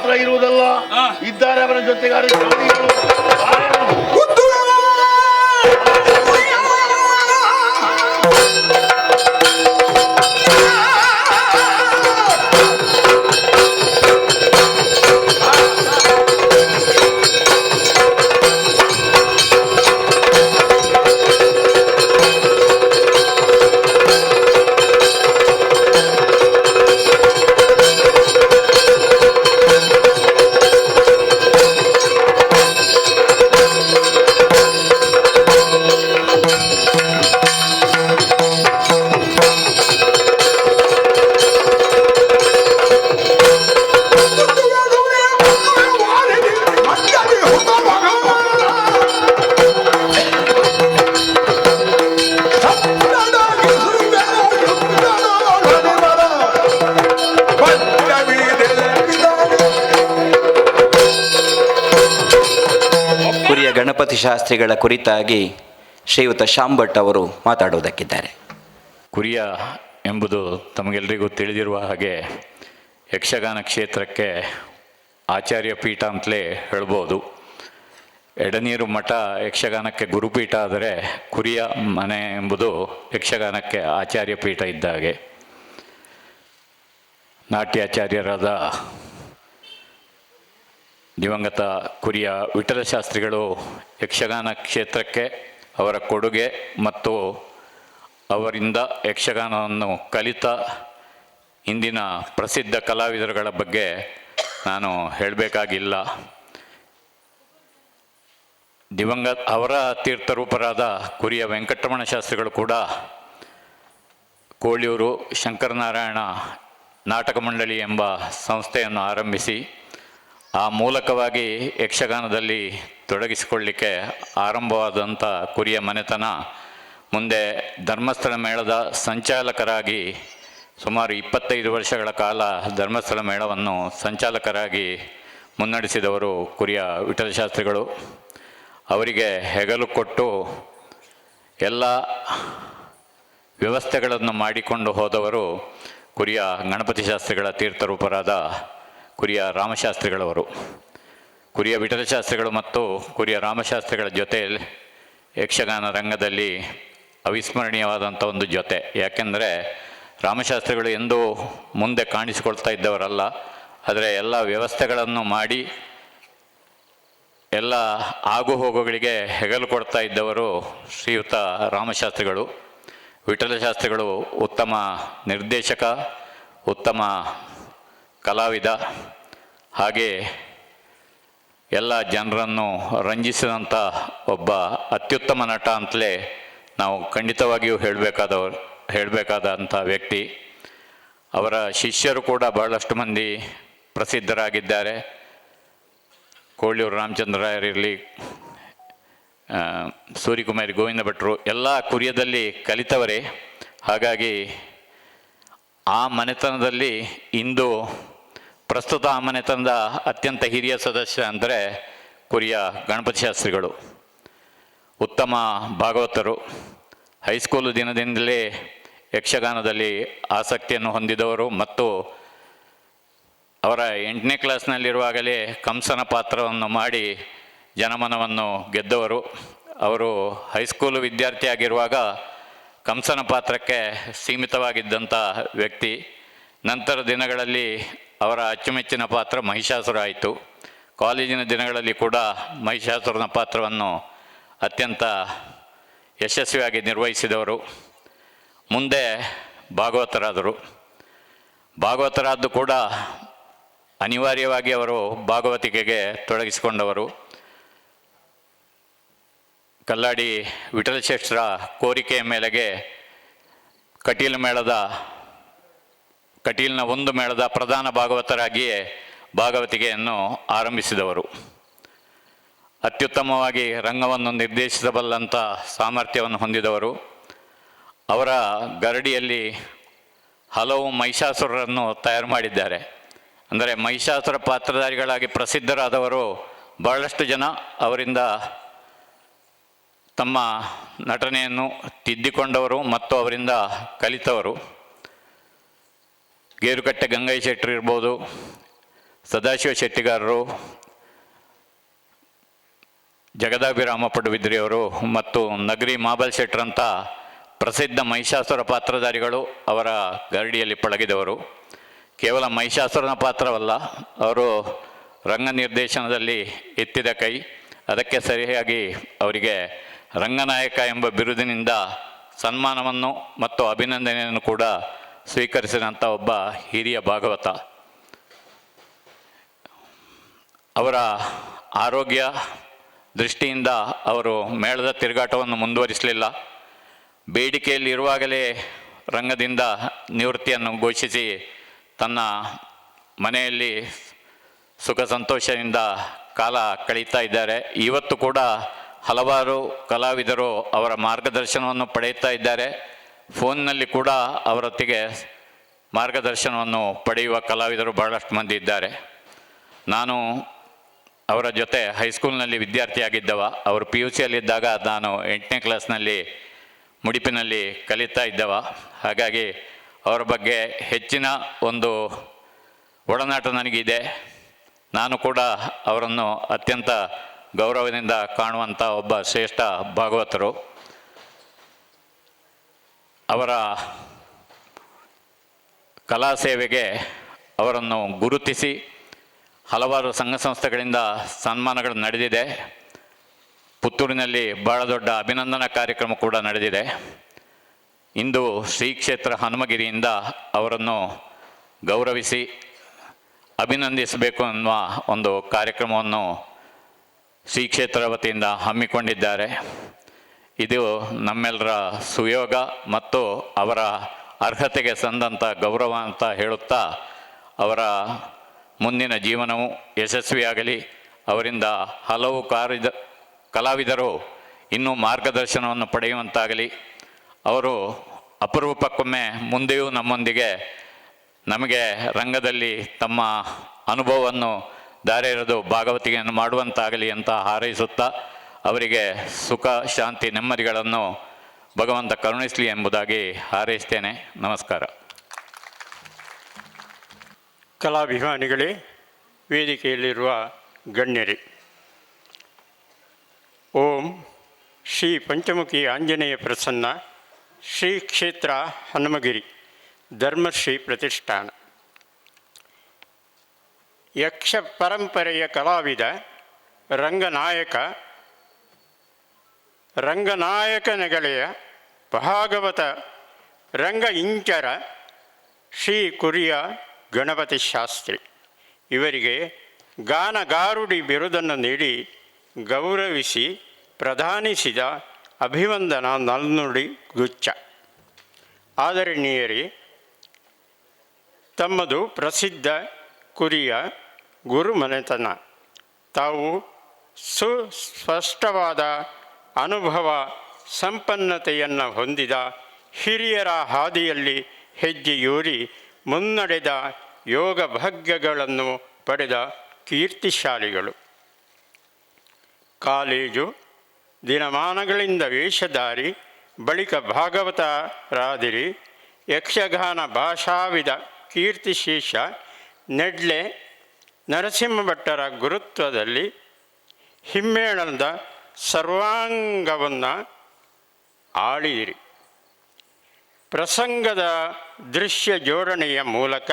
ಮಾತ್ರ ಇರುವುದಲ್ಲ ಇದ್ದಾರೆ ಅವರ ಜೊತೆಗಾರ ಶಾಸ್ತ್ರಿಗಳ ಕುರಿತಾಗಿ ಶ್ರೀಯುತ ಶಾಂಭಟ್ ಅವರು ಮಾತಾಡುವುದಕ್ಕಿದ್ದಾರೆ. ಕುರಿಯ ಎಂಬುದು ತಮಗೆಲ್ಲರಿಗೂ ತಿಳಿದಿರುವ ಹಾಗೆ ಯಕ್ಷಗಾನ ಕ್ಷೇತ್ರಕ್ಕೆ ಆಚಾರ್ಯ ಪೀಠ ಅಂತಲೇ ಹೇಳ್ಬೋದು. ಎಡನೀರು ಮಠ ಯಕ್ಷಗಾನಕ್ಕೆ ಗುರುಪೀಠ ಆದರೆ ಕುರಿಯ ಮನೆ ಎಂಬುದು ಯಕ್ಷಗಾನಕ್ಕೆ ಆಚಾರ್ಯ ಪೀಠ ಇದ್ದ ಹಾಗೆ. ನಾಟ್ಯಾಚಾರ್ಯರಾದ ದಿವಂಗತ ಕುರಿಯ ವಿಠಲ ಶಾಸ್ತ್ರಿಗಳು ಯಕ್ಷಗಾನ ಕ್ಷೇತ್ರಕ್ಕೆ ಅವರ ಕೊಡುಗೆ ಮತ್ತು ಅವರಿಂದ ಯಕ್ಷಗಾನವನ್ನು ಕಲಿತ ಇಂದಿನ ಪ್ರಸಿದ್ಧ ಕಲಾವಿದರುಗಳ ಬಗ್ಗೆ ನಾನು ಹೇಳಬೇಕಾಗಿಲ್ಲ. ದಿವಂಗ, ಅವರ ತೀರ್ಥರೂಪರಾದ ಕುರಿಯ ವೆಂಕಟರಮಣ ಶಾಸ್ತ್ರಿಗಳು ಕೂಡ ಕೋಳಿಯೂರು ಶಂಕರನಾರಾಯಣ ನಾಟಕ ಮಂಡಳಿ ಎಂಬ ಸಂಸ್ಥೆಯನ್ನು ಆರಂಭಿಸಿ ಆ ಮೂಲಕವಾಗಿ ಯಕ್ಷಗಾನದಲ್ಲಿ ತೊಡಗಿಸಿಕೊಳ್ಳಿಕ್ಕೆ ಆರಂಭವಾದಂಥ ಕುರಿಯ ಮನೆತನ, ಮುಂದೆ ಧರ್ಮಸ್ಥಳ ಮೇಳದ ಸಂಚಾಲಕರಾಗಿ ಸುಮಾರು ಇಪ್ಪತ್ತೈದು ವರ್ಷಗಳ ಕಾಲ ಧರ್ಮಸ್ಥಳ ಮೇಳವನ್ನು ಸಂಚಾಲಕರಾಗಿ ಮುನ್ನಡೆಸಿದವರು ಕುರಿಯ ವಿಠಲಶಾಸ್ತ್ರಿಗಳು. ಅವರಿಗೆ ಹೆಗಲು ಕೊಟ್ಟು ಎಲ್ಲ ವ್ಯವಸ್ಥೆಗಳನ್ನು ಮಾಡಿಕೊಂಡು ಹೋದವರು ಕುರಿಯ ಗಣಪತಿ ಶಾಸ್ತ್ರಿಗಳ ತೀರ್ಥರೂಪರಾದ ಕುರಿಯ ರಾಮಶಾಸ್ತ್ರಿಗಳವರು. ಕುರಿಯ ವಿಠಲ ಶಾಸ್ತ್ರಿಗಳು ಮತ್ತು ಕುರಿಯ ರಾಮಶಾಸ್ತ್ರಿಗಳ ಜೊತೆ ಯಕ್ಷಗಾನ ರಂಗದಲ್ಲಿ ಅವಿಸ್ಮರಣೀಯವಾದಂಥ ಒಂದು ಜೊತೆ. ಯಾಕೆಂದರೆ ರಾಮಶಾಸ್ತ್ರಿಗಳು ಎಂದೂ ಮುಂದೆ ಕಾಣಿಸಿಕೊಳ್ತಾ ಇದ್ದವರಲ್ಲ. ಆದರೆ ಎಲ್ಲ ವ್ಯವಸ್ಥೆಗಳನ್ನು ಮಾಡಿ ಎಲ್ಲ ಆಗುಹೋಗುಗಳಿಗೆ ಹೆಗಲು ಕೊಡ್ತಾ ಇದ್ದವರು ಶ್ರೀಯುತ ರಾಮಶಾಸ್ತ್ರಿಗಳು. ವಿಠಲ ಶಾಸ್ತ್ರಿಗಳು ಉತ್ತಮ ನಿರ್ದೇಶಕ, ಉತ್ತಮ ಕಲಾವಿದ ಹಾಗೆ ಎಲ್ಲ ಜನರನ್ನು ರಂಜಿಸಿದಂಥ ಒಬ್ಬ ಅತ್ಯುತ್ತಮ ನಟ ಅಂತಲೇ ನಾವು ಖಂಡಿತವಾಗಿಯೂ ಹೇಳಬೇಕಾದವರು, ಹೇಳಬೇಕಾದಂಥ ವ್ಯಕ್ತಿ. ಅವರ ಶಿಷ್ಯರು ಕೂಡ ಬಹಳಷ್ಟು ಮಂದಿ ಪ್ರಸಿದ್ಧರಾಗಿದ್ದಾರೆ. ಕೋಳಿಯೂರು ರಾಮಚಂದ್ರಾಯರಿರಲಿ ಸೂರ್ಯಕುಮಾರಿ ಗೋವಿಂದ ಭಟ್ರು ಎಲ್ಲ ಕುರಿಯದಲ್ಲಿ ಕಲಿತವರೇ. ಹಾಗಾಗಿ ಆ ಮನೆತನದಲ್ಲಿ ಇಂದು ಪ್ರಸ್ತುತ ಆ ಮನೆತನದ ಅತ್ಯಂತ ಹಿರಿಯ ಸದಸ್ಯ ಅಂದರೆ ಕುರಿಯ ಗಣಪತಿ ಶಾಸ್ತ್ರಿಗಳು. ಉತ್ತಮ ಭಾಗವತರು. ಹೈಸ್ಕೂಲು ದಿನದಿಂದಲೇ ಯಕ್ಷಗಾನದಲ್ಲಿ ಆಸಕ್ತಿಯನ್ನು ಹೊಂದಿದವರು ಮತ್ತು ಅವರ ಎಂಟನೇ ಕ್ಲಾಸ್ನಲ್ಲಿರುವಾಗಲೇ ಕಂಸನ ಪಾತ್ರವನ್ನು ಮಾಡಿ ಜನಮನವನ್ನು ಗೆದ್ದವರು. ಅವರು ಹೈಸ್ಕೂಲು ವಿದ್ಯಾರ್ಥಿಯಾಗಿರುವಾಗ ಕಂಸನ ಪಾತ್ರಕ್ಕೆ ಸೀಮಿತವಾಗಿದ್ದಂಥ ವ್ಯಕ್ತಿ. ನಂತರ ದಿನಗಳಲ್ಲಿ ಅವರ ಅಚ್ಚುಮೆಚ್ಚಿನ ಪಾತ್ರ ಮಹಿಷಾಸುರ ಆಯಿತು. ಕಾಲೇಜಿನ ದಿನಗಳಲ್ಲಿ ಕೂಡ ಮಹಿಷಾಸುರನ ಪಾತ್ರವನ್ನು ಅತ್ಯಂತ ಯಶಸ್ವಿಯಾಗಿ ನಿರ್ವಹಿಸಿದವರು. ಮುಂದೆ ಭಾಗವತರಾದರು. ಭಾಗವತರಾದ್ದು ಕೂಡ ಅನಿವಾರ್ಯವಾಗಿ ಅವರು ಭಾಗವತಿಕೆಗೆ ತೊಡಗಿಸಿಕೊಂಡವರು. ಕಲ್ಲಾಡಿ ವಿಠಲಶೇಷ್ಠರ ಕೋರಿಕೆಯ ಮೇಲೆಗೆ ಕಟೀಲ್ ಮೇಳದ, ಕಟೀಲ್ನ ಒಂದು ಮೇಳದ ಪ್ರಧಾನ ಭಾಗವತರಾಗಿಯೇ ಭಾಗವತಿಕೆಯನ್ನು ಆರಂಭಿಸಿದವರು. ಅತ್ಯುತ್ತಮವಾಗಿ ರಂಗವನ್ನು ನಿರ್ದೇಶಿಸಬಲ್ಲಂಥ ಸಾಮರ್ಥ್ಯವನ್ನು ಹೊಂದಿದವರು. ಅವರ ಗರಡಿಯಲ್ಲಿ ಹಲವು ಮಹಿಷಾಸುರರನ್ನು ತಯಾರು ಮಾಡಿದ್ದಾರೆ. ಅಂದರೆ ಮಹಿಷಾಸುರ ಪಾತ್ರಧಾರಿಗಳಾಗಿ ಪ್ರಸಿದ್ಧರಾದವರು ಬಹಳಷ್ಟು ಜನ ಅವರಿಂದ ತಮ್ಮ ನಟನೆಯನ್ನು ತಿದ್ದಿಕೊಂಡವರು ಮತ್ತು ಅವರಿಂದ ಕಲಿತವರು. ಗೇರುಕಟ್ಟೆ ಗಂಗೈ ಶೆಟ್ಟರು ಇರ್ಬೋದು, ಸದಾಶಿವ ಶೆಟ್ಟಿಗಾರರು, ಜಗದಾಭಿರಾಮ ಪಡುಬಿದ್ರಿಯವರು ಮತ್ತು ನಗರಿ ಮಾಬಲ್ ಶೆಟ್ಟರಂತ ಪ್ರಸಿದ್ಧ ಮಹಿಷಾಸುರ ಪಾತ್ರಧಾರಿಗಳು ಅವರ ಗರಡಿಯಲ್ಲಿ ಪಳಗಿದವರು. ಕೇವಲ ಮಹಿಷಾಸುರನ ಪಾತ್ರವಲ್ಲ, ಅವರು ರಂಗ ನಿರ್ದೇಶನದಲ್ಲಿ ಎತ್ತಿದ ಕೈ. ಅದಕ್ಕೆ ಸರಿಯಾಗಿ ಅವರಿಗೆ ರಂಗನಾಯಕ ಎಂಬ ಬಿರುದಿನಿಂದ ಸನ್ಮಾನವನ್ನು ಮತ್ತು ಅಭಿನಂದನೆಯನ್ನು ಕೂಡ ಸ್ವೀಕರಿಸಿದಂಥ ಒಬ್ಬ ಹಿರಿಯ ಭಾಗವತ. ಅವರ ಆರೋಗ್ಯ ದೃಷ್ಟಿಯಿಂದ ಅವರು ಮೇಳದ ತಿರುಗಾಟವನ್ನು ಮುಂದುವರಿಸಲಿಲ್ಲ. ಬೇಡಿಕೆಯಲ್ಲಿ ಇರುವಾಗಲೇ ರಂಗದಿಂದ ನಿವೃತ್ತಿಯನ್ನು ಘೋಷಿಸಿ ತನ್ನ ಮನೆಯಲ್ಲಿ ಸುಖ ಸಂತೋಷದಿಂದ ಕಾಲ ಕಳೀತಾ ಇದ್ದಾರೆ. ಇವತ್ತು ಕೂಡ ಹಲವಾರು ಕಲಾವಿದರು ಅವರ ಮಾರ್ಗದರ್ಶನವನ್ನು ಪಡೆಯುತ್ತಾ ಇದ್ದಾರೆ. ಫೋನ್ನಲ್ಲಿ ಕೂಡ ಅವರೊತ್ತಿಗೆ ಮಾರ್ಗದರ್ಶನವನ್ನು ಪಡೆಯುವ ಕಲಾವಿದರು ಬಹಳಷ್ಟು ಮಂದಿ ಇದ್ದಾರೆ. ನಾನು ಅವರ ಜೊತೆ ಹೈಸ್ಕೂಲ್ನಲ್ಲಿ ವಿದ್ಯಾರ್ಥಿಯಾಗಿದ್ದವ. ಅವರು ಪಿ ಯು ಸಿಯಲ್ಲಿದ್ದಾಗ ನಾನು ಎಂಟನೇ ಕ್ಲಾಸ್ನಲ್ಲಿ ಮುಡಿಪಿನಲ್ಲಿ ಕಲಿತಾ ಇದ್ದವ. ಹಾಗಾಗಿ ಅವರ ಬಗ್ಗೆ ಹೆಚ್ಚಿನ ಒಂದು ಒಡನಾಟ ನನಗಿದೆ. ನಾನು ಕೂಡ ಅವರನ್ನು ಅತ್ಯಂತ ಗೌರವದಿಂದ ಕಾಣುವಂಥ ಒಬ್ಬ ಶ್ರೇಷ್ಠ ಭಾಗವತರು. ಅವರ ಕಲಾ ಸೇವೆಗೆ ಅವರನ್ನು ಗುರುತಿಸಿ ಹಲವಾರು ಸಂಘ ಸಂಸ್ಥೆಗಳಿಂದ ಸನ್ಮಾನಗಳು ನಡೆದಿದೆ. ಪುತ್ತೂರಿನಲ್ಲಿ ಬಹಳ ದೊಡ್ಡ ಅಭಿನಂದನಾ ಕಾರ್ಯಕ್ರಮ ಕೂಡ ನಡೆದಿದೆ. ಇಂದು ಶ್ರೀ ಕ್ಷೇತ್ರ ಹನುಮಗಿರಿಯಿಂದ ಅವರನ್ನು ಗೌರವಿಸಿ ಅಭಿನಂದಿಸಬೇಕು ಅನ್ನುವ ಒಂದು ಕಾರ್ಯಕ್ರಮವನ್ನು ಶ್ರೀ ಕ್ಷೇತ್ರ ವತಿಯಿಂದ ಹಮ್ಮಿಕೊಂಡಿದ್ದಾರೆ. ಇದು ನಮ್ಮೆಲ್ಲರ ಸುಯೋಗ ಮತ್ತು ಅವರ ಅರ್ಹತೆಗೆ ಸಂದಂಥ ಗೌರವ ಅಂತ ಹೇಳುತ್ತಾ ಅವರ ಮುಂದಿನ ಜೀವನವು ಯಶಸ್ವಿಯಾಗಲಿ. ಅವರಿಂದ ಹಲವು ಕಾರಿದ ಕಲಾವಿದರು ಇನ್ನೂ ಮಾರ್ಗದರ್ಶನವನ್ನು ಪಡೆಯುವಂತಾಗಲಿ. ಅವರು ಅಪರೂಪಕ್ಕೊಮ್ಮೆ ಮುಂದೆಯೂ ನಮ್ಮೊಂದಿಗೆ ನಮಗೆ ರಂಗದಲ್ಲಿ ತಮ್ಮ ಅನುಭವವನ್ನು ದಾರೆ ಇರೋದು ಭಾಗವತಿಗೆಯನ್ನು ಮಾಡುವಂತಾಗಲಿ ಅಂತ ಹಾರೈಸುತ್ತಾ ಅವರಿಗೆ ಸುಖ, ಶಾಂತಿ, ನೆಮ್ಮದಿಗಳನ್ನು ಭಗವಂತ ಕರುಣಿಸಲಿ ಎಂಬುದಾಗಿ ಹಾರೈಸ್ತೇನೆ. ನಮಸ್ಕಾರ. ಕಲಾಭಿಮಾನಿಗಳೇ, ವೇದಿಕೆಯಲ್ಲಿರುವ ಗಣ್ಯರೇ, ಓಂ ಶ್ರೀ ಪಂಚಮುಖಿ ಆಂಜನೇಯ ಪ್ರಸನ್ನ ಶ್ರೀ ಕ್ಷೇತ್ರ ಹನುಮಗಿರಿ ಧರ್ಮಶ್ರೀ ಪ್ರತಿಷ್ಠಾನ. ಯಕ್ಷ ಪರಂಪರೆಯ ಕಲಾವಿದ, ರಂಗನಾಯಕ ರಂಗನಾಯಕನಗಳೆಯ ಭಾಗವತ, ರಂಗ ಇಂಚರ, ಶ್ರೀ ಕುರಿಯ ಗಣಪತಿ ಶಾಸ್ತ್ರಿ. ಇವರಿಗೆ ಗಾನಗಾರುಡಿ ಬಿರುದನ್ನು ನೀಡಿ ಗೌರವಿಸಿ ಪ್ರಧಾನಿಸಿದ ಅಭಿವಂದನ ನಲ್ನುಡಿ ಗುಚ್ಛ. ಆದರಣೀಯರಿ, ತಮ್ಮದು ಪ್ರಸಿದ್ಧ ಕುರಿಯ ಗುರುಮನೆತನ. ತಾವು ಸುಸ್ಪಷ್ಟವಾದ ಅನುಭವ, ಸಂಪನ್ನತೆಯನ್ನು ಹೊಂದಿದ ಹಿರಿಯರ ಹಾದಿಯಲ್ಲಿ ಹೆಜ್ಜೆಯೂರಿ ಮುನ್ನಡೆದ ಯೋಗ ಭಾಗ್ಯಗಳನ್ನು ಪಡೆದ ಕೀರ್ತಿಶಾಲಿಗಳು. ಕಾಲೇಜು ದಿನಮಾನಗಳಿಂದ ವೇಷಧಾರಿ, ಬಳಿಕ ಭಾಗವತರಾದಿರಿ, ಯಕ್ಷಗಾನ ಭಾಷಾವಿದ ಕೀರ್ತಿಶೇಷ ನೆಡ್ಲೆ ನರಸಿಂಹಭಟ್ಟರ ಗುರುತ್ವದಲ್ಲಿ ಹಿಮ್ಮೇಳನದ ಸರ್ವಾಂಗವನ್ನು ಆಳಿದಿರಿ ಪ್ರಸಂಗದ ದೃಶ್ಯ ಜೋಡಣೆಯ ಮೂಲಕ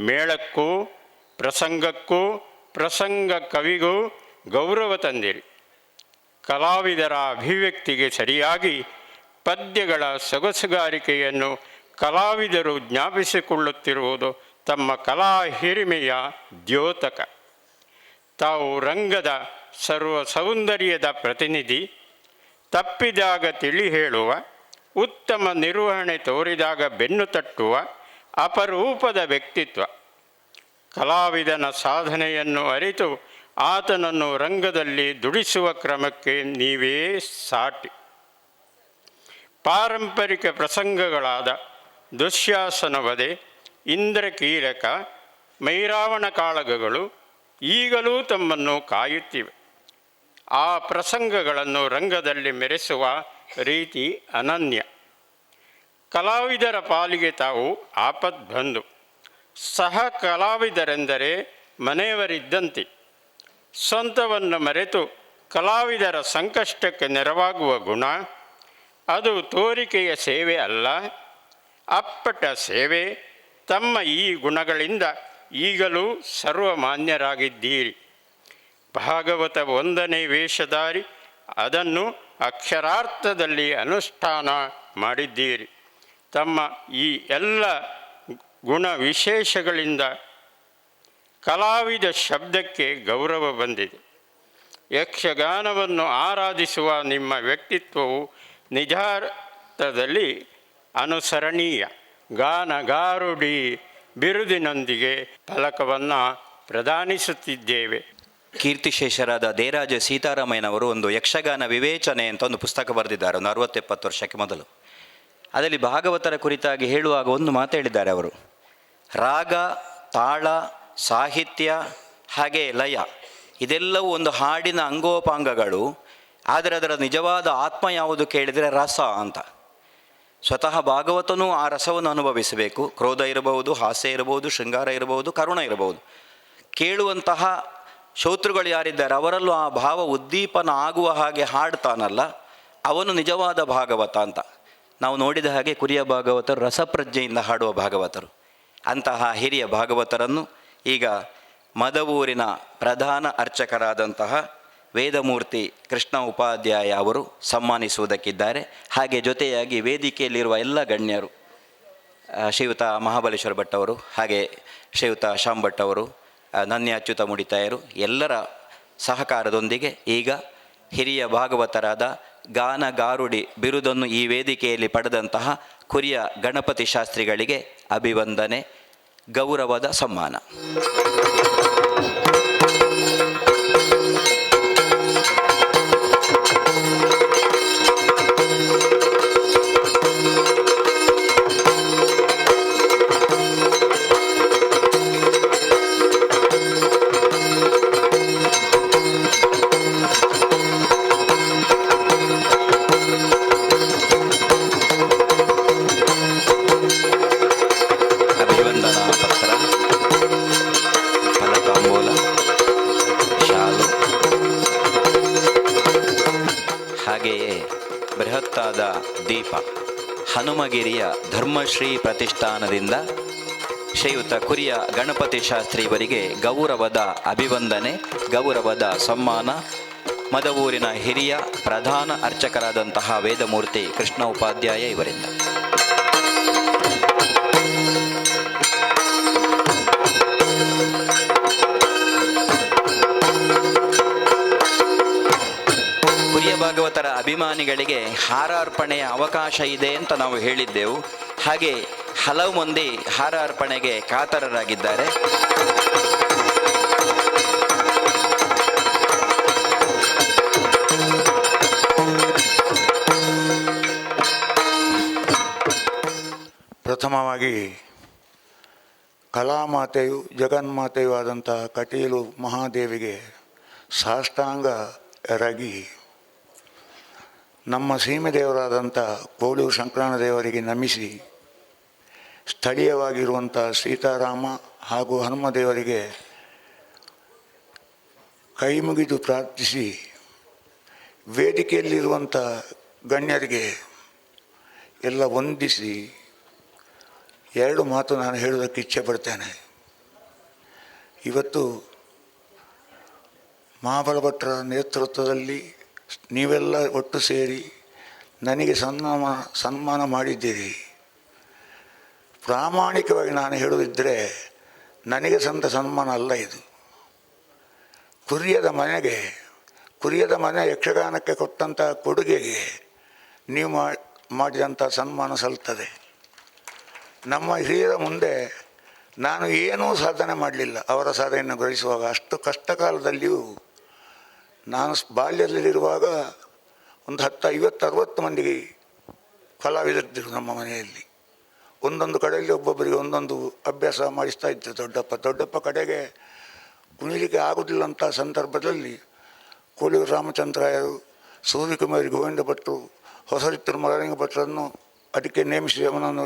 ಮೇಳಕ್ಕೂ, ಪ್ರಸಂಗಕ್ಕೂ, ಪ್ರಸಂಗ ಕವಿಗೂ ಗೌರವ ತಂದಿರಿ. ಕಲಾವಿದರ ಅಭಿವ್ಯಕ್ತಿಗೆ ಸರಿಯಾಗಿ ಪದ್ಯಗಳ ಸೊಗಸುಗಾರಿಕೆಯನ್ನು ಕಲಾವಿದರು ಜ್ಞಾಪಿಸಿಕೊಳ್ಳುತ್ತಿರುವುದು ತಮ್ಮ ಕಲಾ ಹಿರಿಮೆಯ ದ್ಯೋತಕ. ತಾವು ರಂಗದ ಸರ್ವ ಸೌಂದರ್ಯದ ಪ್ರತಿನಿಧಿ. ತಪ್ಪಿದಾಗ ತಿಳಿ ಹೇಳುವ, ಉತ್ತಮ ನಿರ್ವಹಣೆ ತೋರಿದಾಗ ಬೆನ್ನು ತಟ್ಟುವ, ಅಪರೂಪದ ವ್ಯಕ್ತಿತ್ವ. ಕಲಾವಿದನ ಸಾಧನೆಯನ್ನು ಅರಿತು ಆತನನ್ನು ರಂಗದಲ್ಲಿ ದುಡಿಸುವ ಕ್ರಮಕ್ಕೆ ನೀವೇ ಸಾಟಿ. ಪಾರಂಪರಿಕ ಪ್ರಸಂಗಗಳಾದ ದುಶ್ಯಾಸನ ವಧೆ ಇಂದ್ರಕೀಲಕ ಮೈರಾವಣ ಕಾಳಗಗಳು ಈಗಲೂ ತಮ್ಮನ್ನು ಕಾಯುತ್ತಿವೆ. ಆ ಪ್ರಸಂಗಗಳನ್ನು ರಂಗದಲ್ಲಿ ಮೆರೆಸುವ ರೀತಿ ಅನನ್ಯ. ಕಲಾವಿದರ ಪಾಲಿಗೆ ತಾವು ಆಪದ್ಬಂಧು ಸಹ ಕಲಾವಿದರೆಂದರೆ ಮನೆಯವರಿದ್ದಂತೆ. ಸ್ವಂತವನ್ನು ಮರೆತು ಕಲಾವಿದರ ಸಂಕಷ್ಟಕ್ಕೆ ನೆರವಾಗುವ ಗುಣ, ಅದು ತೋರಿಕೆಯ ಸೇವೆ ಅಲ್ಲ, ಅಪ್ಪಟ ಸೇವೆ ತಮ್ಮ ಈ ಗುಣಗಳಿಂದ ಈಗಲೂ ಸರ್ವಮಾನ್ಯರಾಗಿದ್ದೀರಿ. ಭಾಗವತ ಒಂದನೇ ವೇಷಧಾರಿ, ಅದನ್ನು ಅಕ್ಷರಾರ್ಥದಲ್ಲಿ ಅನುಷ್ಠಾನ ಮಾಡಿದ್ದೀರಿ. ತಮ್ಮ ಈ ಎಲ್ಲ ಗುಣ ವಿಶೇಷಗಳಿಂದ ಕಲಾವಿದ ಶಬ್ದಕ್ಕೆ ಗೌರವ ಬಂದಿದೆ. ಯಕ್ಷಗಾನವನ್ನು ಆರಾಧಿಸುವ ನಿಮ್ಮ ವ್ಯಕ್ತಿತ್ವವು ನಿಜಾರ್ಥದಲ್ಲಿ ಅನುಸರಣೀಯ. ಗಾನಗಾರುಡಿ ಬಿರುದಿನೊಂದಿಗೆ ಫಲಕವನ್ನು ಪ್ರದಾನಿಸುತ್ತಿದ್ದೇವೆ. ಕೀರ್ತಿಶೇಷರಾದ ದೇರಾಜ ಸೀತಾರಾಮಯ್ಯನವರು ಒಂದು ಯಕ್ಷಗಾನ ವಿವೇಚನೆ ಅಂತ ಒಂದು ಪುಸ್ತಕ ಬರೆದಿದ್ದಾರೆ, ಒಂದು ಅರವತ್ತೆಪ್ಪತ್ತು ವರ್ಷಕ್ಕೆ ಮೊದಲು. ಅದರಲ್ಲಿ ಭಾಗವತರ ಕುರಿತಾಗಿ ಹೇಳುವಾಗ ಒಂದು ಮಾತು ಹೇಳಿದ್ದಾರೆ ಅವರು. ರಾಗ, ತಾಳ, ಸಾಹಿತ್ಯ, ಹಾಗೆ ಲಯ, ಇದೆಲ್ಲವೂ ಒಂದು ಹಾಡಿನ ಅಂಗೋಪಾಂಗಗಳು, ಆದರೆ ಅದರ ನಿಜವಾದ ಆತ್ಮ ಯಾವುದು ಕೇಳಿದರೆ ರಸ ಅಂತ. ಸ್ವತಃ ಭಾಗವತನೂ ಆ ರಸವನ್ನು ಅನುಭವಿಸಬೇಕು. ಕ್ರೋಧ ಇರಬಹುದು, ಹಾಸ್ಯ ಇರಬಹುದು, ಶೃಂಗಾರ ಇರಬಹುದು, ಕರುಣ ಇರಬಹುದು. ಕೇಳುವಂತಹ ಶ್ರೋತೃಗಳು ಯಾರಿದ್ದಾರೆ? ಅವರಲ್ಲೂ ಆ ಭಾವ ಉದ್ದೀಪನ ಆಗುವ ಹಾಗೆ ಹಾಡ್ತಾನಲ್ಲ, ಅವನು ನಿಜವಾದ ಭಾಗವತ ಅಂತ. ನಾವು ನೋಡಿದ ಹಾಗೆ ಕುರಿಯ ಭಾಗವತರು, ರಸಪ್ರಜ್ಞೆಯಿಂದ ಹಾಡುವ ಭಾಗವತರು. ಅಂತಹ ಹಿರಿಯ ಭಾಗವತರನ್ನು ಈಗ ಮದವೂರಿನ ಪ್ರಧಾನ ಅರ್ಚಕರಾದಂತಹ ವೇದಮೂರ್ತಿ ಕೃಷ್ಣ ಉಪಾಧ್ಯಾಯ ಅವರು ಸಮ್ಮಾನಿಸುವುದಕ್ಕಿದ್ದಾರೆ. ಹಾಗೆ ಜೊತೆಯಾಗಿ ವೇದಿಕೆಯಲ್ಲಿರುವ ಎಲ್ಲ ಗಣ್ಯರು ಶ್ರೀಯುತ ಮಹಾಬಲೇಶ್ವರ ಭಟ್ ಅವರು, ಹಾಗೆ ಶ್ರೀಯುತ ಶ್ಯಾಮ್ ಭಟ್ ಅವರು ಅಚ್ಯುತ ಮುಡಿತಾಯರು, ಎಲ್ಲರ ಸಹಕಾರದೊಂದಿಗೆ ಈಗ ಹಿರಿಯ ಭಾಗವತರಾದ ಗಾನಗಾರುಡಿ ಬಿರುದನ್ನು ಈ ವೇದಿಕೆಯಲ್ಲಿ ಪಡೆದಂತಹ ಕುರಿಯ ಗಣಪತಿ ಶಾಸ್ತ್ರಿಗಳಿಗೆ ಅಭಿವಂದನೆ, ಗೌರವದ ಸಮ್ಮಾನ. ಧರ್ಮಶ್ರೀ ಪ್ರತಿಷ್ಠಾನದಿಂದ ಶ್ರೀಯುತ ಕುರಿಯ ಗಣಪತಿ ಶಾಸ್ತ್ರಿ ಇವರಿಗೆ ಗೌರವದ ಅಭಿವಂದನೆ, ಗೌರವದ ಸಮ್ಮಾನ, ಮದವೂರಿನ ಹಿರಿಯ ಪ್ರಧಾನ ಅರ್ಚಕರಾದಂತಹ ವೇದಮೂರ್ತಿ ಕೃಷ್ಣ ಉಪಾಧ್ಯಾಯ ಇವರಿಂದ. ಭಾಗವತರ ಅಭಿಮಾನಿಗಳಿಗೆ ಹಾರಾರ್ಪಣೆಯ ಅವಕಾಶ ಇದೆ ಅಂತ ನಾವು ಹೇಳಿದ್ದೆವು. ಹಾಗೆ ಹಲವು ಮಂದಿ ಹಾರ ಅರ್ಪಣೆಗೆ ಕಾತರರಾಗಿದ್ದಾರೆ. ಪ್ರಥಮವಾಗಿ ಕಲಾಮಾತೆಯು, ಜಗನ್ಮಾತೆಯು ಆದಂತಹ ಕಟೀಲು ಮಹಾದೇವಿಗೆ ಸಾಷ್ಟಾಂಗ ಎರಗಿ ನಮ್ಮ ಸೀಮೆ ದೇವರಾದಂಥ ಕೋಳೂರು ಶಂಕರಣ ದೇವರಿಗೆ ನಮಿಸಿ ಸ್ಥಳೀಯವಾಗಿರುವಂಥ ಸೀತಾರಾಮ ಹಾಗೂ ಹನುಮ ದೇವರಿಗೆ ಕೈ ಮುಗಿದು ಪ್ರಾರ್ಥಿಸಿ ವೇದಿಕೆಯಲ್ಲಿರುವಂಥ ಗಣ್ಯರಿಗೆ ಎಲ್ಲ ವಂದಿಸಿ ಎರಡು ಮಾತು ನಾನು ಹೇಳೋದಕ್ಕೆ ಇಚ್ಛೆ ಪಡ್ತೇನೆ. ಇವತ್ತು ಮಹಾಬಲಭಟ್ರ ನೇತೃತ್ವದಲ್ಲಿ ನೀವೆಲ್ಲ ಒಟ್ಟು ಸೇರಿ ನನಗೆ ಸನ್ಮಾನ ಸನ್ಮಾನ ಮಾಡಿದ್ದೀರಿ. ಪ್ರಾಮಾಣಿಕವಾಗಿ ನಾನು ಹೇಳುವುದಿದ್ದರೆ ನನಗೆ ಸಂತ ಸನ್ಮಾನ ಅಲ್ಲ ಇದು. ಕುರಿಯದ ಮನೆಗೆ, ಕುರಿಯದ ಮನೆ ಯಕ್ಷಗಾನಕ್ಕೆ ಕೊಟ್ಟಂಥ ಕೊಡುಗೆಗೆ ನೀವು ಮಾಡಿದಂಥ ಸನ್ಮಾನ ಸಲ್ತದೆ. ನಮ್ಮ ಹಿರಿಯರ ಮುಂದೆ ನಾನು ಏನೂ ಸಾಧನೆ ಮಾಡಲಿಲ್ಲ. ಅವರ ಸಾಧನೆಯನ್ನು ಗ್ರಹಿಸುವಾಗ ಅಷ್ಟು ಕಷ್ಟ ಕಾಲದಲ್ಲಿಯೂ ನಾನು ಬಾಲ್ಯದಲ್ಲಿರುವಾಗ ಒಂದು ಹತ್ತು ಐವತ್ತು ಅರವತ್ತು ಮಂದಿಗೆ ಕಲಾವಿದರಿದ್ದರು ನಮ್ಮ ಮನೆಯಲ್ಲಿ. ಒಂದೊಂದು ಕಡೆಯಲ್ಲಿ ಒಬ್ಬೊಬ್ಬರಿಗೆ ಒಂದೊಂದು ಅಭ್ಯಾಸ ಮಾಡಿಸ್ತಾ ಇತ್ತು ದೊಡ್ಡಪ್ಪ. ದೊಡ್ಡಪ್ಪ ಕಡೆಗೆ ಕುಣಿಲಿಕ್ಕೆ ಆಗೋದಿಲ್ಲ ಅಂತ ಸಂದರ್ಭದಲ್ಲಿ ಕೋಳಿಯೂರು ರಾಮಚಂದ್ರಾಯರು, ಸೂರ್ಯಕುಮಾರಿ ಗೋವಿಂದ ಭಟ್ರು ಹೊಸರಿತ್ತರು ಮರಲಿಂಗ ಭಟ್ರನ್ನು ಅದಕ್ಕೆ ನೇಮಿಸಿ ಅವನನ್ನು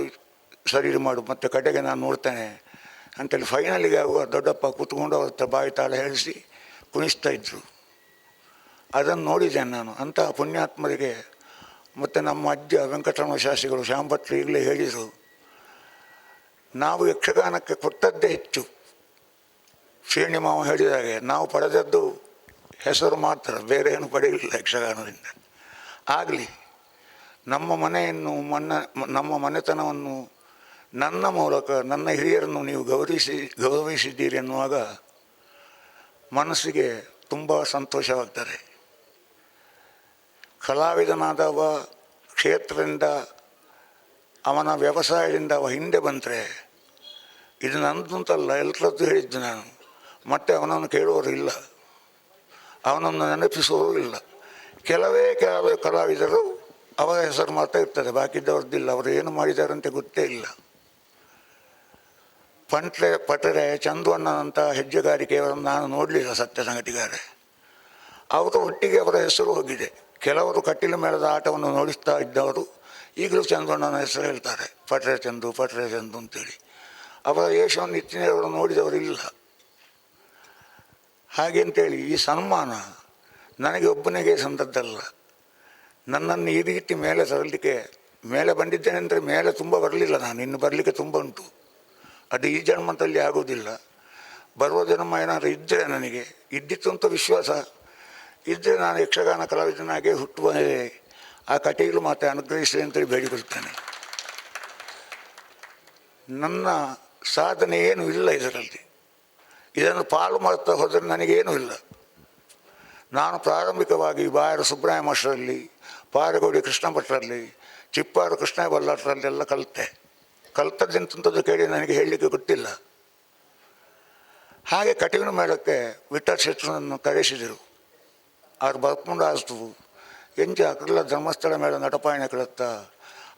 ಸರಿ ಮಾಡು, ಮತ್ತು ಕಡೆಗೆ ನಾನು ನೋಡ್ತೇನೆ ಅಂತೇಳಿ ಫೈನಲಿಗೆ ದೊಡ್ಡಪ್ಪ ಕೂತ್ಕೊಂಡು ಅವ್ರ ಬಾಯಿ ತಾಳ ಹೇಳಿಸಿ ಕುಣಿಸ್ತಾ ಇದ್ರು. ಅದನ್ನು ನೋಡಿದ್ದೇನೆ ನಾನು. ಅಂತಹ ಪುಣ್ಯಾತ್ಮರಿಗೆ ಮತ್ತು ನಮ್ಮ ಅಜ್ಜ ವೆಂಕಟರಮಣ ಶಾಸ್ತ್ರಿಗಳು ಶ್ಯಾಂಭಟ್ರು ಈಗಲೇ ಹೇಳಿದರು ನಾವು ಯಕ್ಷಗಾನಕ್ಕೆ ಕೊಟ್ಟದ್ದೇ ಹೆಚ್ಚು. ಶ್ರೇಣಿ ಮಾವ ಹೇಳಿದಾಗೆ ನಾವು ಪಡೆದದ್ದು ಹೆಸರು ಮಾತ್ರ, ಬೇರೆ ಏನು ಪಡೆಯಲಿಲ್ಲ ಯಕ್ಷಗಾನದಿಂದ. ಆಗಲಿ, ನಮ್ಮ ಮನೆಯನ್ನು, ಮನ್ನ, ನಮ್ಮ ಮನೆತನವನ್ನು, ನನ್ನ ಮೂಲಕ, ನನ್ನ ಹಿರಿಯರನ್ನು ನೀವು ಗೌರವಿಸಿ, ಗೌರವಿಸಿದ್ದೀರಿ ಎನ್ನುವಾಗ ಮನಸ್ಸಿಗೆ ತುಂಬ ಸಂತೋಷವಾಗ್ತಾರೆ ಕಲಾವಿದನಾದವ ಕ್ಷೇತ್ರದಿಂದ, ಅವನ ವ್ಯವಸಾಯದಿಂದ ಅವ ಹಿಂದೆ ಬಂದರೆ ಇದು ನನ್ನದು ಅಂತಲ್ಲ ಎಲ್ಲರದ್ದು ಹೇಳಿದ್ದು ನಾನು. ಮತ್ತೆ ಅವನನ್ನು ಕೇಳುವವರು ಇಲ್ಲ. ಅವನನ್ನು ನೆನಪಿಸುವವರು ಇಲ್ಲ. ಕೆಲವೇ ಕೆಲವೇ ಕಲಾವಿದರು ಅವರ ಹೆಸರು ಮಾತ್ರ ಇರ್ತದೆ ಬಾಕಿದ್ದವ್ರದ್ದಿಲ್ಲ ಅವರು ಏನು ಮಾಡಿದಾರಂತೆ ಗೊತ್ತೇ ಇಲ್ಲ. ಪಂಟ್ರೆ, ಪಟರೆ ಚಂದುವಣ್ಣನಂಥ ಹೆಜ್ಜೆಗಾರಿಕೆಯವರನ್ನು ನಾನು ನೋಡಲಿಲ್ಲ ಸತ್ಯ ಸಂಗತಿಗಾರೆ. ಅವರು ಒಟ್ಟಿಗೆ ಅವರ ಹೆಸರು ಹೋಗಿದೆ. ಕೆಲವರು ಕಟ್ಟಿಲ ಮೇಳದ ಆಟವನ್ನು ನೋಡಿಸ್ತಾ ಇದ್ದವರು ಈಗಲೂ ಚಂದ್ರಣ್ಣನ ಹೆಸರು ಹೇಳ್ತಾರೆ. ಪಟ್ರೆ ಚಂದು ಪಟ್ರೆ ಚಂದು ಅಂತೇಳಿ. ಅವರ ಯಶವನ್ನು ಇತ್ತಿನವರು ನೋಡಿದವರಿಲ್ಲ. ಹಾಗೆ ಅಂತೇಳಿ ಈ ಸನ್ಮಾನ ನನಗೆ ಒಬ್ಬನಿಗೆ ಸಂದದ್ದಲ್ಲ. ನನ್ನನ್ನು ಈ ರೀತಿ ಮೇಲೆ ತರಲಿಕ್ಕೆ ಮೇಲೆ ಬಂದಿದ್ದೇನೆ ಅಂದರೆ ಮೇಲೆ ತುಂಬ ಬರಲಿಲ್ಲ ನಾನು, ಇನ್ನು ಬರಲಿಕ್ಕೆ ತುಂಬ ಉಂಟು. ಅದು ಈ ಜನ್ಮದಲ್ಲಿ ಆಗೋದಿಲ್ಲ ಬರುವ ಜನ್ಮ ಏನಾದರೂ ಇದ್ದರೆ ನನಗೆ, ಇದ್ದಿತ್ತು ಅಂತ ವಿಶ್ವಾಸ. ಇದ್ದರೆ ನಾನು ಯಕ್ಷಗಾನ ಕಲಾವಿದನಾಗೆ ಹುಟ್ಟುವ ಆ ಕಟೀಲು ಮಾತೆ ಅನುಗ್ರಹಿಸಿದೆ ಅಂತೇಳಿ ಬೇಡಿಕೊಳ್ತೇನೆ. ನನ್ನ ಸಾಧನೆ ಏನೂ ಇಲ್ಲ ಇದರಲ್ಲಿ. ಇದನ್ನು ಪಾಲು ಮಾಡ್ತಾ ಹೋದರೆ ನನಗೇನು ಇಲ್ಲ. ನಾನು ಪ್ರಾರಂಭಿಕವಾಗಿ ಬಾಯರ ಸುಬ್ರಾಯ ಮಾಸ್ಟರಲ್ಲಿ, ಪಾರಗೋಡಿ ಕೃಷ್ಣ ಭಟ್ರಲ್ಲಿ ಚಿಪ್ಪಾರು ಕೃಷ್ಣ ಬಲ್ಲಾಟ್ರಲ್ಲೆಲ್ಲ ಕಲಿತೆ. ಕಲ್ತದ್ದೆಂಥದ್ದು ಕೇಳಿ ನನಗೆ ಹೇಳಲಿಕ್ಕೆ ಗೊತ್ತಿಲ್ಲ. ಹಾಗೆ ಕಠಿಣ ಮೇಳಕ್ಕೆ ವಿಠಲ್ ಶೆಟ್ಟರನ್ನು ಕರೆಸಿದರು. ಅವ್ರು ಬರ್ಕೊಂಡು ಆಸ್ತು ಎಂಜ ಅಕಲ್ಲ ಧರ್ಮಸ್ಥಳ ಮೇಳ ನಟಪಾಯಣ ಕಳತ್ತ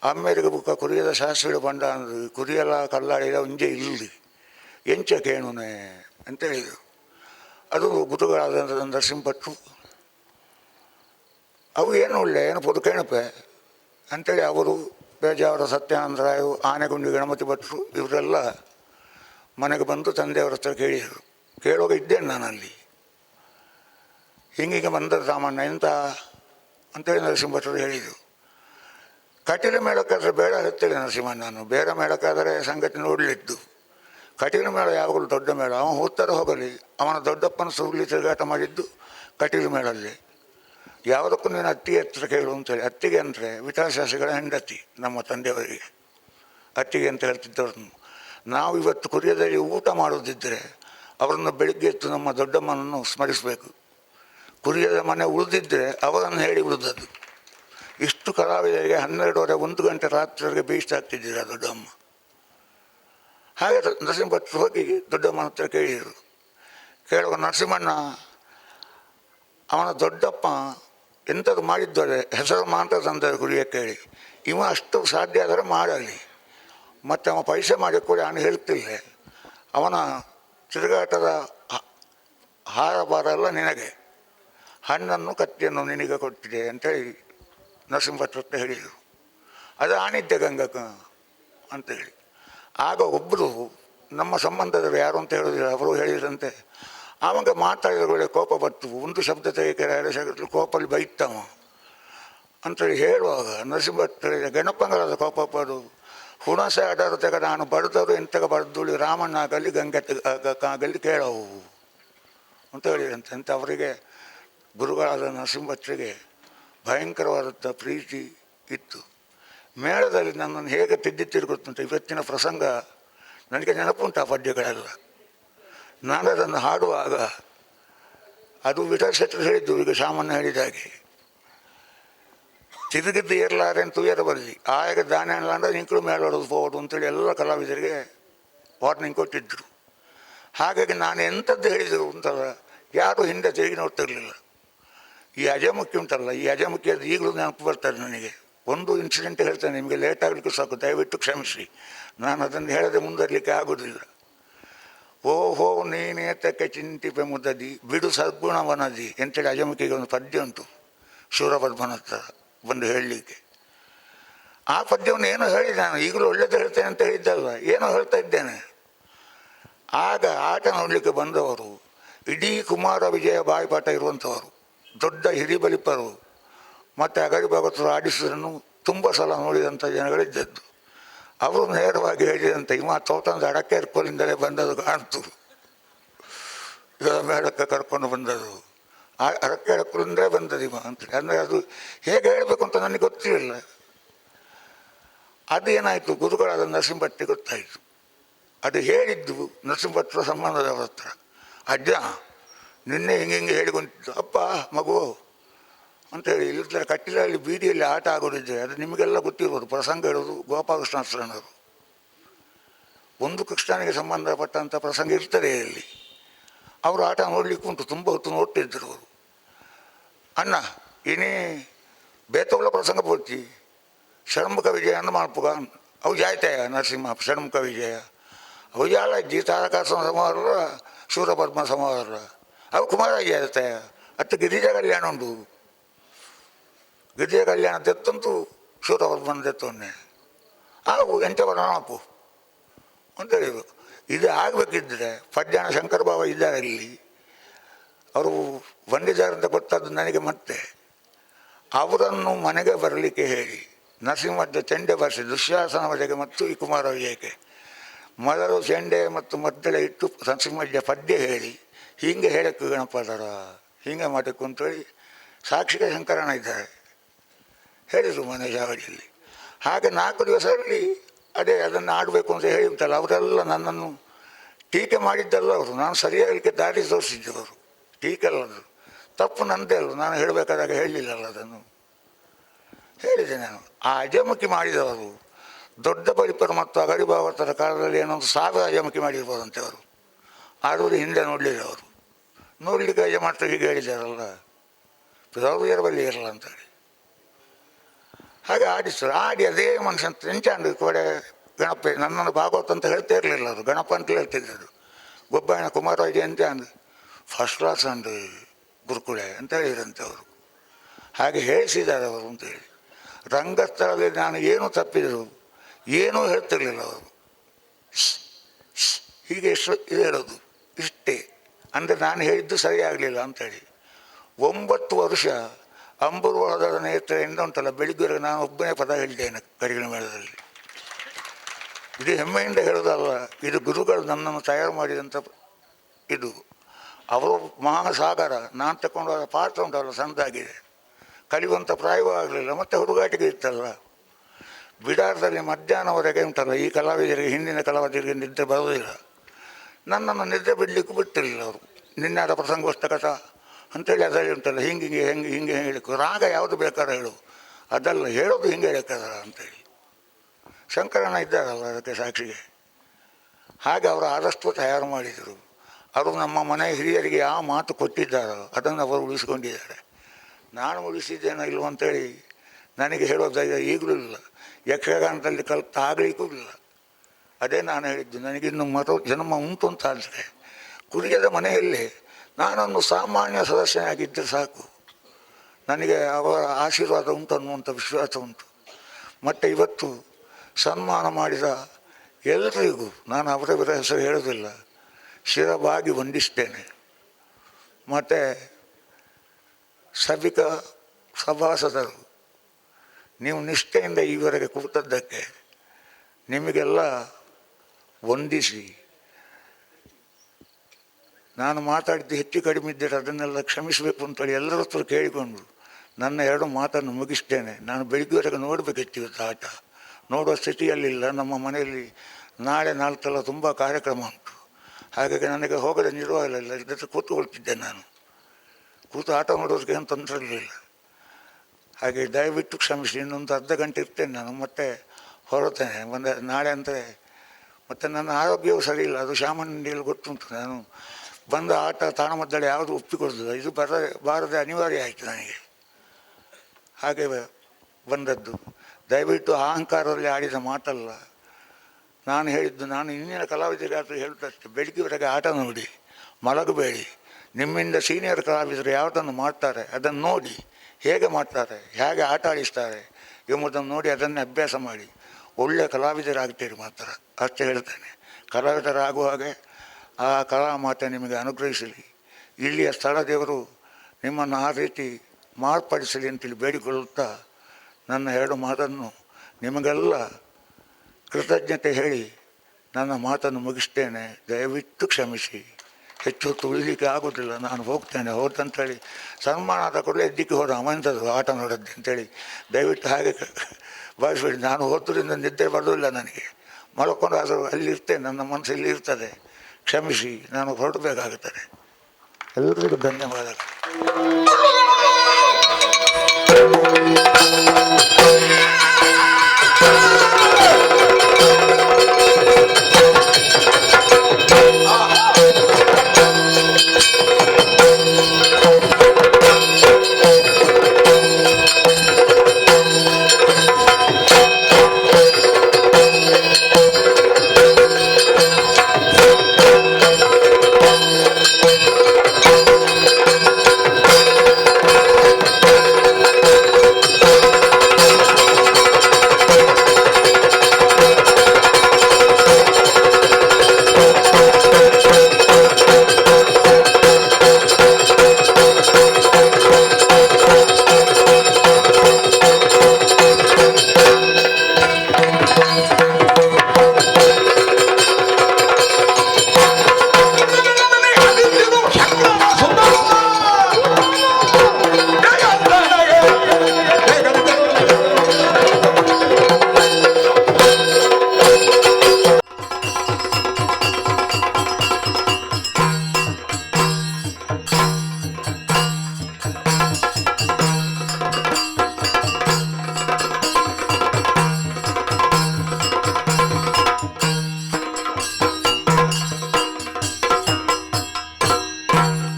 ಅಮ್ಮೇರಿಗೆ ಬುಕ್ಕ ಕುರಿಯದ ಶಾಸ್ತ್ರಿಗಳು ಬಂಡ ಅಂದ್ರು ಕುರಿಯೆಲ್ಲ ಕಲ್ಲಾಡಿದ ಒಂಜೆ ಇಲ್ಲಿ. ಎಂಚ ಕೇಣುನೆ ಅಂತ ಹೇಳಿದರು. ಅದು ಗುರುಗಳಾದ ನರಸಿಂಹಭಟ್ರು ಅವು ಏನು ಒಳ್ಳೆ, ಏನು ಪೊದು ಕೇಣಪೆ ಅಂಥೇಳಿ ಅವರು ಬೇಜಾವರ ಸತ್ಯಾನಂದರಾಯರು, ಆನೆಗುಂಡಿ ಗಣಪತಿ ಭಟ್ರು ಇವರೆಲ್ಲ ಮನೆಗೆ ಬಂದು ತಂದೆಯವರ ಹತ್ರ ಕೇಳಿದರು. ಕೇಳುವಾಗ ಇದ್ದೇನೆ ನಾನು ಅಲ್ಲಿ. ಹಿಂಗೆ ಬಂದ ಸಾಮಾನ್ಯ ಎಂತ? ಅಂತೇಳಿ ನರಸಿಂಹಭಟ್ರು ಹೇಳಿದರು. ಕಟೀಲ ಮೇಳಕ್ಕಾದರೆ ಬೇಡ ಹೇಳ್ತೇನೆ ನರಸಿಂಹ ನಾನು ಬೇರೆ ಮೇಳಕ್ಕಾದರೆ ಸಂಗತಿ ನೋಡಲಿದ್ದು. ಕಟೀಲು ಮೇಳ ಯಾವಾಗಲೂ ದೊಡ್ಡ ಮೇಳ. ಅವನು ಹೋಗ್ತಾರೆ ಹೋಗಲಿ. ಅವನ ದೊಡ್ಡಪ್ಪನ ಸುರುಳಿ ತಿರುಗಾಟ ಮಾಡಿದ್ದು ಕಟೀಲು ಮೇಳಲ್ಲಿ. ಯಾವುದಕ್ಕೂ ನೀನು ಅತ್ತಿ ಹತ್ರ ಕೇಳು ಅಂತೇಳಿ ಅತ್ತಿಗೆ ಅಂದರೆ ವಿಠಾಶಾಸಿಗಳ ಹೆಂಡತಿ, ನಮ್ಮ ತಂದೆಯವರಿಗೆ. ಅತ್ತಿಗೆ ಅಂತ ಹೇಳ್ತಿದ್ದವ್ರನ್ನು. ನಾವು ಇವತ್ತು ಕುರಿಯದಲ್ಲಿ ಊಟ ಮಾಡೋದಿದ್ದರೆ ಅವರನ್ನು ಬೆಳಿಗ್ಗೆ ಎತ್ತು ನಮ್ಮ ದೊಡ್ಡಮ್ಮನನ್ನು ಸ್ಮರಿಸಬೇಕು. ಕುರಿಯದ ಮನೆ ಉಳಿದಿದ್ದರೆ ಅವರನ್ನು ಹೇಳಿ ಉಳಿದದ್ದು. ಇಷ್ಟು ಕಲಾವಿದರಿಗೆ ಹನ್ನೆರಡುವರೆ ಒಂದು ಗಂಟೆ ರಾತ್ರಿವರೆಗೆ ಬೇಯಿಸ್ತಾಗ್ತಿದ್ದೀರ ದೊಡ್ಡಮ್ಮ? ಹಾಗೆ ನರಸಿಂಹ ಭಟ್ರು ಹೋಗಿ ದೊಡ್ಡಮ್ಮನ ಹತ್ರ ಕೇಳಿದರು. ಕೇಳುವ ನರಸಿಂಹಣ್ಣ, ಅವನ ದೊಡ್ಡಪ್ಪ ಎಂಥದ್ದು ಮಾಡಿದ್ದಾರೆ ಹೆಸರು ಮಾತ್ರ ತಂದರೆ ಗುರಿಯ ಕೇಳಿ. ಇವ ಅಷ್ಟು ಸಾಧ್ಯ ಆದರೆ ಮಾಡಲಿ. ಮತ್ತು ಅವ ಪೈಸೆ ಮಾಡಿ ಕೂಡ ನಾನು ಹೇಳ್ತಿಲ್ಲ. ಅವನ ತಿರುಗಾಟದ ಹಾರ ಬಾರ ಎಲ್ಲ ನಿನಗೆ. ಹಣ್ಣನ್ನು, ಕತ್ತಿಯನ್ನು ನಿನಗೆ ಕೊಟ್ಟಿದೆ ಅಂತೇಳಿ ನರಸಿಂಹಭಟ್ರ ಹತ್ರ ಹೇಳಿದರು. ಅದು ಗಂಗಕ ಅಂತ ಹೇಳಿ. ಆಗ ಒಬ್ಬರು ನಮ್ಮ ಸಂಬಂಧದವರು ಯಾರು ಅಂತ ಹೇಳಿದ್ರು ಅವರು ಹೇಳಿದ್ರಂತೆ ಆವಾಗ ಮಾತಾಡಿದ ವೇಳೆ ಕೋಪ ಬರ್ತು ಒಂದು ಶಬ್ದ ಎರಡು ಶಬ್ದ ಕೋಪಲ್ಲಿ ಬೈತವ. ಅಂತೇಳಿ ಹೇಳುವಾಗ ನರಸಿಂಹ ಗಣಪಂಗಲದ ಕೋಪ ಬರು. ಹುಣಸೆ ಅಡರು ತೆಗ ನಾನು ಬರೆದವರು ಎಂತಗ ಬರೆದುಳಿ ರಾಮಣ್ಣ ಆಗಲಿ ಗಂಗೆ ಆಗಲಿ ಕೇಳವು ಅಂತ ಹೇಳಿದಂತೆ ಅಂತ ಅವರಿಗೆ ಗುರುಗಳಾದ ನರಸಿಂಹತ್ರಿಗೆ ಭಯಂಕರವಾದಂಥ ಪ್ರೀತಿ ಇತ್ತು. ಮೇಳದಲ್ಲಿ ನನ್ನನ್ನು ಹೇಗೆ ತಿದ್ದಿತ್ತಿರು ಗೊತ್ತುಂಟು ಇವತ್ತಿನ ಪ್ರಸಂಗ ನನಗೆ ನೆನಪುಂಟು ಆ ಪದ್ಯಗಳೆಲ್ಲ. ನಾನು ಅದನ್ನು ಹಾಡುವಾಗ ಅದು ವಿಠಲ್ ಶೆಟ್ಟರು ಹೇಳಿದ್ದು, ಈಗ ಸಾಮಾನ್ಯ ಹೇಳಿದ ಹಾಗೆ. ತಿರುಗಿದ್ದು ಏರ್ಲಾರೆ ಅಂತ ಬರಲಿ. ಆಗ ದಾನ ಅಂದರೆ ನಿಂಕಳು ಹೊಡೆದು ಹೋಗೋದು ಅಂತೇಳಿ ಎಲ್ಲ ಕಲಾವಿದರಿಗೆ ವಾರ್ನಿಂಗ್ ಕೊಟ್ಟಿದ್ದರು ಹಾಗಾಗಿ ನಾನು ಎಂಥದ್ದು ಹೇಳಿದರು ಅಂತ ಯಾರು ಹಿಂದೆ ತಿರುಗಿ ನೋಡ್ತಿರ್ಲಿಲ್ಲ. ಈ ಅಜಮುಖಿ ಉಂಟಲ್ಲ, ಈ ಅಜಮುಖಿ ಅದು ಈಗಲೂ ನೆನಪು ಬರ್ತಾರೆ ನನಗೆ. ಒಂದು ಇನ್ಸಿಡೆಂಟ್ ಹೇಳ್ತೇನೆ ನಿಮಗೆ ಲೇಟ್ ಆಗಲಿಕ್ಕೆ ಸಾಕು, ದಯವಿಟ್ಟು ಕ್ಷಮಿಸಿ. ನಾನು ಅದನ್ನು ಹೇಳದೆ ಮುಂದರಲಿಕ್ಕೆ ಆಗೋದಿಲ್ಲ. ಓಹೋ ನೀನೇತಕ್ಕೆ ಚಿಂತಿಪೆ ಮುದ್ದದಿ ಬಿಡು ಸದ್ಗುಣವನದಿ ಅಂತೇಳಿ ಅಜಮುಖಿಗೆ ಒಂದು ಪದ್ಯ ಉಂಟು ಶೂರಪದ್ಮನ ಹತ್ರ ಬಂದು ಹೇಳಲಿಕ್ಕೆ. ಆ ಪದ್ಯವನ್ನು ಏನೋ ಹೇಳಿದ್ದೆ ನಾನು, ಈಗಲೂ ಒಳ್ಳೇದು ಹೇಳ್ತೇನೆ ಅಂತ ಹೇಳಿದ್ದಲ್ಲ ಏನೋ ಹೇಳ್ತಾ ಇದ್ದೇನೆ. ಆಗ ಆಟ ನೋಡಲಿಕ್ಕೆ ಬಂದವರು, ಇಡೀ ಕುಮಾರ ವಿಜಯ ಬಾಯಿಪಾಠ ಇರುವಂಥವರು ದೊಡ್ಡ ಹಿರಿಬಲಿಪರು ಮತ್ತು ಅಗಡಿ ಭಗವತರು ಆಡಿಸಿದ್ರನ್ನು ತುಂಬ ಸಲ ನೋಡಿದಂಥ ಜನಗಳಿದ್ದದ್ದು. ಅವರು ನೇರವಾಗಿ ಹೇಳಿದಂತೆ, ಇವ ತೋಟದ ಅಡಕೆ ಬಂದದು ಕಾಣ್ತು. ಇದರ ಮೇಳಕ್ಕೆ ಕರ್ಕೊಂಡು ಬಂದದು ಆ ಅಡಕೆ ಎರ್ಕೊಲಿಂದಲೇ ಬಂದದ್ದು ಇವ, ಅಂತೇಳಿ. ಅಂದರೆ ಅದು ಹೇಗೆ ಹೇಳಬೇಕು ಅಂತ ನನಗೆ ಗೊತ್ತಿರಲಿಲ್ಲ. ಅದೇನಾಯಿತು ಗುರುಗಳಾದ ನರಸಿಂಹಟ್ಟಿ ಗೊತ್ತಾಯಿತು. ಅದು ಹೇಳಿದ್ದು ನರಸಿಂಹಟ್ಟರ ಸಂಬಂಧದವರ ಹತ್ರ. ಅಜ್ಜ ನಿನ್ನೆ ಹಿಂಗೆ ಹಿಂಗೆ ಹೇಳಿಕೊಂಡಿದ್ದು ಅಪ್ಪ, ಮಗು ಅಂತೇಳಿ ಕಟ್ಟಿಲ್ಲ ಕಟ್ಟಿಲಲ್ಲಿ ಬೀದಿಯಲ್ಲಿ ಆಟ ಆಗೋದಿದ್ದರೆ ಅದು ನಿಮಗೆಲ್ಲ ಗೊತ್ತಿರ್ಬೋದು, ಪ್ರಸಂಗ ಹೇಳೋದು ಗೋಪಾಲಕೃಷ್ಣ ಶರಣರು ಒಂದು ಕೃಷ್ಣನಿಗೆ ಸಂಬಂಧಪಟ್ಟಂಥ ಪ್ರಸಂಗ ಇರ್ತದೆ ಇಲ್ಲಿ. ಅವರು ಆಟ ನೋಡಲಿಕ್ಕೆ ಉಂಟು, ತುಂಬ ಹೊತ್ತು ನೋಡ್ತಿದ್ದರು ಅವರು. ಅಣ್ಣ ಇನ್ನೇ ಬೇತವಳ ಪ್ರಸಂಗ ಪೂರ್ತಿ, ಷಣ್ಮುಖ ವಿಜಯ ಅನ್ನ ಮಾಡ್ಪುಗ ಅವು ಜಾಯ್ತಾಯ ನರಸಿಂಹ, ಷಣ್ಮುಖ ವಿಜಯ ಅವು ಜಾಲ ತಾರಕಾಸನ ಸಮಾರ ಶೂರಪದ್ಮ ಸಮಾರ ಅವು ಕುಮಾರ ಇರುತ್ತೆ ಅತ್ತ, ಗಿರಿಜಾ ಕಲ್ಯಾಣ ಉಂಟು. ಗಿರಿಜಾ ಕಲ್ಯಾಣ ತೆತ್ತಂತೂ ಶೂರಪದ್ಮನ ತೆತ್ತೊನ್ನೆ ಆಗು ಎಂಟ ಬರೋಣಪ್ಪು ಅಂತ ಹೇಳಿದ್ರು ಇದು ಆಗಬೇಕಿದ್ರೆ ಪಡ್ಯಾಣ ಶಂಕರ ಬಾಬಾ ಇದ್ದಾರೆ ಇಲ್ಲಿ. ಅವರು ಬಂದಿದ್ದಾರಂತ ಗೊತ್ತಾದ್ದು ನನಗೆ ಮತ್ತೆ. ಅವರನ್ನು ಮನೆಗೆ ಬರಲಿಕ್ಕೆ ಹೇಳಿ. ನರಸಿಂಹದ್ದು ಚೆಂಡೆ ಬರೆಸಿ, ದುಶ್ಯಾಸನ ವಜೆಗೆ ಮತ್ತು ಈ ಕುಮಾರ ವಿಜಯಕ್ಕೆ ಮೊದಲು ಚೆಂಡೆ ಮತ್ತು ಮದ್ದಳೆ ಇಟ್ಟು ನರಸಿಂಹಜ್ಜ ಪದ್ಯ ಹೇಳಿ. ಹೀಗೆ ಹೇಳಕ್ಕೆ ಗಣಪ ಅದಾರ? ಹಿಂಗೆ ಮಾಡಬೇಕು ಅಂತೇಳಿ ಸಾಕ್ಷಿಗೆ ಶಂಕರಣ ಇದ್ದಾರೆ. ಹೇಳಿದರು ಮನೆ ಜಾವಳಿಯಲ್ಲಿ ಹಾಗೆ ನಾಲ್ಕು ದಿವಸದಲ್ಲಿ ಅದೇ ಅದನ್ನು ಆಡಬೇಕು ಅಂತ ಹೇಳಿಬಿಟ್ಟಲ್ಲ ಅವರೆಲ್ಲ ನನ್ನನ್ನು ಟೀಕೆ ಮಾಡಿದ್ದಲ್ಲ ಅವರು. ನಾನು ಸರಿಯಾಗಲಿಕ್ಕೆ ದಾರಿ ಅವರು. ಟೀಕೆ ಅಲ್ಲ ತಪ್ಪು ನನ್ನದೇ ಅಲ್ಲ. ನಾನು ಹೇಳಬೇಕಾದಾಗ ಹೇಳಲಿಲ್ಲಲ್ಲ ಅದನ್ನು. ಹೇಳಿದೆ ನಾನು. ಆ ಅಜಮುಖಿ ಮಾಡಿದವರು ದೊಡ್ಡ ಪರಿಪರ ಮತ್ತು ಅಗಡಿ ಭಾಗವತರ ಕಾಲದಲ್ಲಿ ಏನೊಂದು ಸಾವಿರ ಅಜಮುಖಿ ಮಾಡಿರ್ಬೋದಂತೆ ಅವರು. ಆದರೂ ಹಿಂದೆ ನೋಡಲಿಲ್ಲ ಅವರು. ನೋಡಲಿಕ್ಕೆ ಅಜ ಮಾಡ್ತಾರೆ ಹೀಗೆ ಹೇಳಿದಾರಲ್ಲ ಪ್ರೌಢಿಯರ ಬಳಿ ಇರಲ್ಲ ಅಂತೇಳಿ ಹಾಗೆ ಆಡಿಸ್ತಾರೆ ಆಡಿ ಅದೇ ಅಂತ ತೆಂಚಾಂಡು ಕೊಡೆ ಗಣಪ ನನ್ನನ್ನು ಭಾಗವತ ಅಂತ ಹೇಳ್ತಾ ಇರಲಿಲ್ಲ ಅದು, ಗಣಪ ಅಂತ ಹೇಳ್ತಿದ್ದರು ಗೊಬ್ಬಣ್ಣ ಕುಮಾರರಾಜ ಅಂತ ಅಂದು ಫಸ್ಟ್ ಕ್ಲಾಸ್ ಅಂದು ಗುರುಕುಳೆ ಅಂತ ಹೇಳಿದ್ರಂತೆ ಅವರು. ಹಾಗೆ ಹೇಳಿಸಿದ್ದಾರೆ ಅವರು ಅಂತೇಳಿ ರಂಗಸ್ಥಳದಲ್ಲಿ ನಾನು ಏನು ತಪ್ಪಿದರು ಏನೂ ಹೇಳ್ತಿರ್ಲಿಲ್ಲ ಅವರು. ಹೀಗೆ ಇಷ್ಟು ಇದು ಹೇಳೋದು ಇಷ್ಟೇ. ಅಂದರೆ ನಾನು ಹೇಳಿದ್ದು ಸರಿಯಾಗಲಿಲ್ಲ ಅಂತೇಳಿ. ಒಂಬತ್ತು ವರ್ಷ ಅಂಬುರುವಾದ ನೇತ್ರದಿಂದ ಉಂಟಲ್ಲ, ಬೆಳಿಗ್ಗೆ ನಾನು ಒಬ್ಬನೇ ಪದ ಹೇಳಿದ್ದೇನೆ ಕಡಿಗಿನ ಮೇಳದಲ್ಲಿ. ಇದು ಹೆಮ್ಮೆಯಿಂದ ಹೇಳೋದಲ್ಲ ಇದು ಗುರುಗಳು ನನ್ನನ್ನು ತಯಾರು ಮಾಡಿದಂಥ ಇದು. ಅವರು ಮಹಾಸಾಗರ, ನಾನು ತಗೊಂಡು ಪಾತ್ರ ಉಂಟಲ್ಲ, ಸಣ್ಣದಾಗಿದೆ. ಕಲಿಯುವಂಥ ಪ್ರಾಯವೂ ಆಗಲಿಲ್ಲ, ಮತ್ತು ಹುಡುಗಾಟಿಗೆ ಇತ್ತಲ್ಲ. ಬಿಡಾರದಲ್ಲಿ ಮಧ್ಯಾಹ್ನವರೆಗೆ ಉಂಟಲ್ಲ, ಈ ಕಲಾವಿದರಿಗೆ, ಹಿಂದಿನ ಕಲಾವಿದರಿಗೆ ನಿದ್ದೆ ಬರೋದಿಲ್ಲ ನನ್ನನ್ನು ನಿದ್ದೆ ಬಿಡಲಿಕ್ಕೂ ಬಿಟ್ಟಿರಲಿಲ್ಲ ಅವರು. ನಿನ್ನಾದ ಪ್ರಸಂಗೋಸ್ತಕತ ಅಂತೇಳಿ ಅದರಲ್ಲಿ ಉಂಟಲ್ಲ ಹಿಂಗೆ ಹಿಂಗೆ, ಹೆಂಗೆ, ಹಿಂಗೆ ಹೇಳಿಕು, ರಾಗ ಯಾವುದು ಬೇಕಾದ್ರೆ ಹೇಳು. ಅದೆಲ್ಲ ಹೇಳೋದು ಹಿಂಗೆ ಹೇಳಕ್ಕದ ಅಂತೇಳಿ ಶಂಕರನ ಇದ್ದಾರಲ್ಲ ಅದಕ್ಕೆ ಸಾಕ್ಷಿಗೆ. ಹಾಗೆ ಅವರು ಆದಷ್ಟು ತಯಾರು ಮಾಡಿದರು. ಅವರು ನಮ್ಮ ಮನೆ ಹಿರಿಯರಿಗೆ ಯಾವ ಮಾತು ಕೊಟ್ಟಿದ್ದಾರೋ. ಅದನ್ನು ಅವರು ಉಳಿಸ್ಕೊಂಡಿದ್ದಾರೆ. ನಾನು ಉಳಿಸಿದ್ದೇನೋ ಇಲ್ವಂತೇಳಿ ನನಗೆ ಹೇಳೋದು ಈಗಲೂ ಇಲ್ಲ. ಯಕ್ಷಗಾನದಲ್ಲಿ ಕಲ್ತ ಆಗಲಿಕ್ಕೂ ಇಲ್ಲ. ಅದೇ ನಾನು ಹೇಳಿದ್ದು, ನನಗಿನ್ನು ಮರು ಜನ್ಮ ಉಂಟು ಅಂತ ಆದರೆ, ಕುರಿಯದ ಮನೆಯಲ್ಲಿ ನಾನೊಂದು ಸಾಮಾನ್ಯ ಸದಸ್ಯನಾಗಿದ್ದರೆ ಸಾಕು. ನನಗೆ ಅವರ ಆಶೀರ್ವಾದ ಉಂಟು ಅನ್ನುವಂಥ ವಿಶ್ವಾಸ ಉಂಟು. ಮತ್ತು ಇವತ್ತು ಸನ್ಮಾನ ಮಾಡಿದ ಎಲ್ಲರಿಗೂ ನಾನು ಅವರವರ ಹೆಸರು ಹೇಳೋದಿಲ್ಲ ಶಿರಬಾಗಿ ವಂದಿಸ್ತೇನೆ. ಮತ್ತು ಸಭಿಕ ಸಭಾಸದರು, ನೀವು ನಿಷ್ಠೆಯಿಂದ ಈವರೆಗೆ ಕೂತದ್ದಕ್ಕೆ ನಿಮಗೆಲ್ಲ ವಂದಿಸಿ. ನಾನು ಮಾತಾಡಿದ್ದು ಹೆಚ್ಚು ಕಡಿಮೆ ಇದ್ದರೆ ಅದನ್ನೆಲ್ಲ ಕ್ಷಮಿಸಬೇಕು ಅಂತೇಳಿ ಎಲ್ಲರ ಹತ್ರ ಕೇಳಿಕೊಂಡು ನನ್ನ ಎರಡು ಮಾತನ್ನು ಮುಗಿಸ್ತೇನೆ. ನಾನು ಬೆಳಿಗ್ಗೆವರೆಗೆ ನೋಡಬೇಕಿತ್ತು ಆಟ ನೋಡುವ ಸ್ಥಿತಿಯಲ್ಲಿಲ್ಲ. ನಮ್ಮ ಮನೆಯಲ್ಲಿ ನಾಳೆ ನಾಲ್ಕಲ್ಲ ತುಂಬ ಕಾರ್ಯಕ್ರಮ ಉಂಟು. ಹಾಗಾಗಿ ನನಗೆ ಹೋಗದೆ ನಿರ್ವಾಹ ಇಲ್ಲ. ಇದಕ್ಕೆ ಕೂತ್ಕೊಳ್ತಿದ್ದೆ ನಾನು. ಕೂತು ಆಟ ನೋಡೋದಕ್ಕೆ ಏನು ತೊಂದರೆ ಇರಲಿಲ್ಲ ಹಾಗೆ ದಯವಿಟ್ಟು ಕ್ಷಮಿಸಿ. ಇನ್ನೊಂದು ಅರ್ಧ ಗಂಟೆ ಇರ್ತೇನೆ ನಾನು. ಮತ್ತೆ ಹೊರತೇನೆ ಬಂದ ನಾಳೆ ಅಂದರೆ ಮತ್ತು ನನ್ನ ಆರೋಗ್ಯವೂ ಸರಿ ಇಲ್ಲ. ಅದು ಶಾಮಂಡಿಯಲ್ಲಿ ಗೊತ್ತುಂಟು. ನಾನು ಬಂದ ಆಟ, ತಾಣಮದ್ದಳೆ ಯಾವುದು ಒಪ್ಪಿಕೊಡ್ತದೆ ಇದು ಬರ ಬಾರದೆ ಅನಿವಾರ್ಯ ಆಯಿತು ನನಗೆ. ಹಾಗೆ ಬಂದದ್ದು. ದಯವಿಟ್ಟು ಅಹಂಕಾರದಲ್ಲಿ ಆಡಿದ ಮಾತಲ್ಲ. ನಾನು ಹೇಳಿದ್ದು, ನಾನು ಇಂದಿನ ಕಲಾವಿದರಿಗಾದರೂ ಹೇಳುತ್ತಷ್ಟೆ ಬೆಳಗ್ಗೆವರೆಗೆ ಆಟ ನೋಡಿ. ಮಲಗಬೇಡಿ. ನಿಮ್ಮಿಂದ ಸೀನಿಯರ್ ಕಲಾವಿದರು ಯಾವುದನ್ನು ಮಾಡ್ತಾರೆ, ಅದನ್ನು ನೋಡಿ. ಹೇಗೆ ಮಾಡ್ತಾರೆ, ಹೇಗೆ ಆಟ ಆಡಿಸ್ತಾರೆ ಎಂಬುದನ್ನು ನೋಡಿ, ಅದನ್ನು ಅಭ್ಯಾಸ ಮಾಡಿ. ಒಳ್ಳೆಯ ಕಲಾವಿದರಾಗ್ತೀರಿ ಮಾತ್ರ, ಅಷ್ಟೇ ಹೇಳ್ತೇನೆ. ಕಲಾವಿದರಾಗುವಾಗೆ ಆ ಕಲಾ ಮಾತೆ ನಿಮಗೆ ಅನುಗ್ರಹಿಸಲಿ. ಇಲ್ಲಿಯ ಸ್ಥಳ ದೇವರು ನಿಮ್ಮನ್ನು ಆ ರೀತಿ ಮಾರ್ಪಡಿಸಲಿ ಅಂತೇಳಿ ಬೇಡಿಕೊಳ್ಳುತ್ತಾ ನನ್ನ ಎರಡು ಮಾತನ್ನು ನಿಮಗೆಲ್ಲ ಕೃತಜ್ಞತೆ ಹೇಳಿ ನನ್ನ ಮಾತನ್ನು ಮುಗಿಸ್ತೇನೆ. ದಯವಿಟ್ಟು ಕ್ಷಮಿಸಿ. ಹೆಚ್ಚು ಹೊತ್ತು ಉಳಿಲಿಕ್ಕೆ ಆಗೋದಿಲ್ಲ. ನಾನು ಹೋಗ್ತೇನೆ ಹೋದಂಥೇಳಿ ಸನ್ಮಾನ ಆದ ಕೂಡಲೇ ಎದ್ದಿಕ್ಕೆ ಹೋದ ಅವಂಥದ್ದು ಆಟ ನೋಡದ್ದು ಅಂತೇಳಿ ದಯವಿಟ್ಟು ಹಾಗೆ ಭಾವಿಸ್ಬೇಡಿ ನಾನು ಹೋದ್ರಿಂದ ನಿದ್ದೆ ಬರೋದಿಲ್ಲ ನನಗೆ. ಮಲ್ಕೊಂಡು ಆದರೂ ಅಲ್ಲಿ ಇರ್ತೇನೆ, ನನ್ನ ಮನಸ್ಸು ಇಲ್ಲಿ ಇರ್ತದೆ. ಕ್ಷಮಿಸಿ, ನಾನು ಹೊರಡಬೇಕಾಗುತ್ತದೆ. ಎಲ್ಲರಿಗೂ ಧನ್ಯವಾದಗಳು.